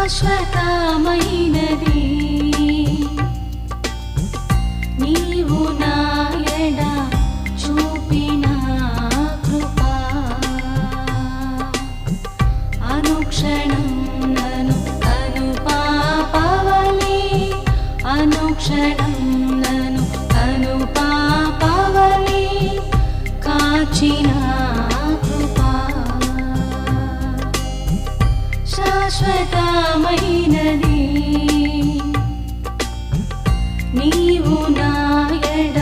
శాశ్వతమైనది. నీవు నాయడ చూపిన కృప. అనుక్షణం నను కను పాపవలి. అనుక్షణం నను కను పాపవలి. కాచిన శాశ్వతమైనది. నీవు నాయడ